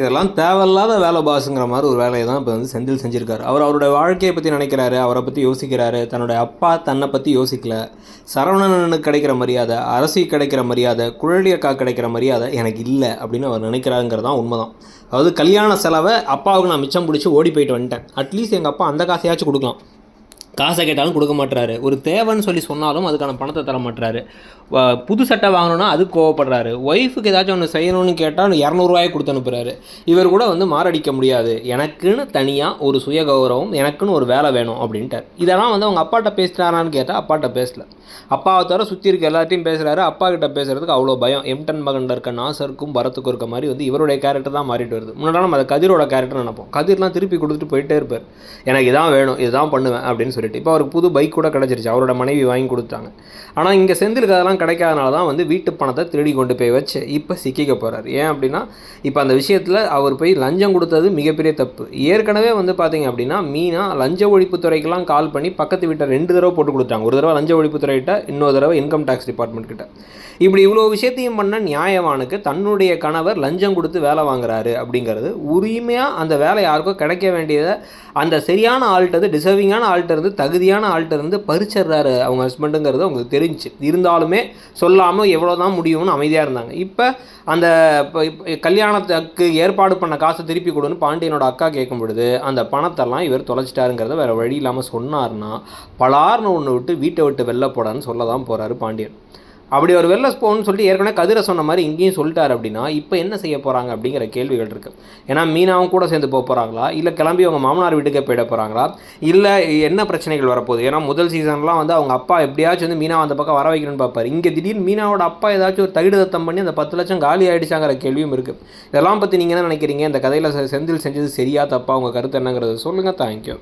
இதெல்லாம் தேவையில்லாத வேலை பாஸுங்கிற மாதிரி ஒரு வேலையை தான் இப்போ வந்து செந்தில் செஞ்சுருக்காரு. அவர் அவருடைய வாழ்க்கையை பற்றி நினைக்கிறாரு அவரை பற்றி யோசிக்கிறாரு தன்னுடைய அப்பா தன்னை பற்றி யோசிக்கல சரவணனுக்கு கிடைக்கிற மரியாதை அரசி கிடைக்கிற மரியாதை குழலியக்கா கிடைக்கிற மரியாதை எனக்கு இல்லை அப்படின்னு அவர் நினைக்கிறாருங்கிறது தான் உண்மைதான். அதாவது கல்யாண செலவை அப்பாவுக்கு நான் மிச்சம் பிடிச்சி ஓடி போயிட்டு வந்துட்டேன். அட்லீஸ்ட் எங்கள் அப்பா அந்த காசையாச்சும் கொடுக்கலாம். காசை கேட்டாலும் கொடுக்க மாட்டுறாரு ஒரு தேவைன்னு சொல்லி சொன்னாலும் அதுக்கான பணத்தை தர மாட்டுறாரு வ- புது சட்டை வாங்கணும்னா அது கோவப்படுறாரு. ஒய்ஃபுக்கு ஏதாச்சும் ஒன்று செய்யணும்னு கேட்டால் இரநூறுவாயை கொடுத்து அனுப்புகிறாரு இவர் கூட வந்து மாரடிக்க முடியாது. எனக்குன்னு தனியாக ஒரு சுய கௌரவம் எனக்குன்னு ஒரு வேலை வேணும் அப்படின்ட்டார். இதெல்லாம் வந்து அவங்க அப்பாட்ட பேசுகிறாரான்னு கேட்டால் அப்பாட்ட பேசல. அப்பாவை தவிர சுற்றி இருக்க எல்லாத்தையும் பேசுகிறாரு அப்பா கிட்ட பேசுகிறதுக்கு அவ்வளோ பயம். எம்டன் மகன் இருக்க நாசருக்கும் பரத்துக்கும் இருக்க மாதிரி வந்து இவருடைய கேரக்டர் தான் மாறிட்டு வருது. முன்னாடி நம்ம அதை கதிரோட கேரக்டர் நினைப்போம். கதிர்லாம் திருப்பி கொடுத்துட்டு போயிட்டே இருப்பார். எனக்கு இதான் வேணும் இதுதான் பண்ணுவேன் அப்படின்னு சொல்லி சொல்லிட்டு இப்போ அவருக்கு புது பைக் கூட கிடச்சிருச்சு. அவரோட மனைவி வாங்கி கொடுத்தாங்க. ஆனால் இங்கே செந்திலுக்கு அதெல்லாம் கிடைக்காதனால தான் வந்து வீட்டு பணத்தை திருடி கொண்டு போய் வச்சு இப்போ சிக்கிக்க போகிறார் ஏன் அப்படின்னா இப்போ அந்த விஷயத்தில் அவர் போய் லஞ்சம் கொடுத்தது மிகப்பெரிய தப்பு. ஏற்கனவே வந்து பார்த்தீங்க அப்படின்னா மீனா லஞ்ச ஒழிப்புத்துறைக்கெல்லாம் கால் பண்ணி பக்கத்து வீட்டை ரெண்டு தடவை போட்டு கொடுத்தாங்க. ஒரு தடவை லஞ்ச ஒழிப்புத்துறைகிட்ட இன்னொரு தடவை இன்கம் டேக்ஸ் டிபார்ட்மெண்ட் கிட்ட. இப்படி இவ்வளோ விஷயத்தையும் பண்ண நியாயவானுக்கு தன்னுடைய கணவர் லஞ்சம் கொடுத்து வேலை வாங்குறாரு அப்படிங்கிறது உரிமையாக அந்த வேலை யாருக்கோ கிடைக்க வேண்டியதை அந்த சரியான ஆள்கிட்ட டிசர்விங்கான ஆள்கிட்ட இருந்து தகுதியான ஆள்கிட்ட இருந்து பறிச்சிடுறாரு அவங்க ஹஸ்பண்டுங்கிறது அவங்களுக்கு தெரிஞ்சுச்சு. இருந்தாலுமே சொல்லாமல் எவ்வளோ தான் முடியும்னு அமைதியாக இருந்தாங்க. இப்போ அந்த இப்போ கல்யாணத்துக்கு ஏற்பாடு பண்ண காசை திருப்பி கொடுன்னு பாண்டியனோட அக்கா கேட்கும் பொழுது அந்த பணத்தெல்லாம் இவர் தொலைச்சிட்டாருங்கிறத வேறு வழி இல்லாமல் சொன்னார்னா பலார்னு ஒன்று விட்டு வீட்டை விட்டு வெளில போடான்னு சொல்ல தான் போகிறாரு பாண்டியன். அப்படி ஒரு வெள்ள போகணும்னு சொல்லிட்டு ஏற்கனவே கதிரை சொன்ன மாதிரி இங்கேயும் சொல்லிட்டாரு அப்படின்னா இப்போ என்ன செய்ய போகிறாங்க அப்படிங்கிற கேள்விகள் இருக்குது ஏன்னா மீனாவும் கூட சேர்ந்து போக போகிறாங்களா இல்லை கிளம்பி அவங்க மாமனார் வீட்டுக்கே போயிட போகிறாங்களா இல்லை என்ன பிரச்சனைகள் வரப்போகுது? ஏன்னா முதல் சீசன்லாம் வந்து அவங்க அப்பா எப்படியாச்சும் வந்து மீனாவை அந்த பக்கம் வர வைக்கணும்னு பார்ப்பார். இங்கே திடீர்னு மீனாவோட அப்பா ஏதாச்சும் ஒரு தகிடு தத்தம் பண்ணி அந்த பத்து லட்சம் காலி ஆகிடுச்சாங்கிற கேள்வியும் இருக்குது இதெல்லாம் பற்றி நீங்கள் என்ன நினைக்கிறீங்க? இந்த கதையில் செந்தில் செஞ்சது சரியா தப்பா? உங்கள் கருத்து என்னங்கிறது சொல்லுங்கள் தேங்க்யூ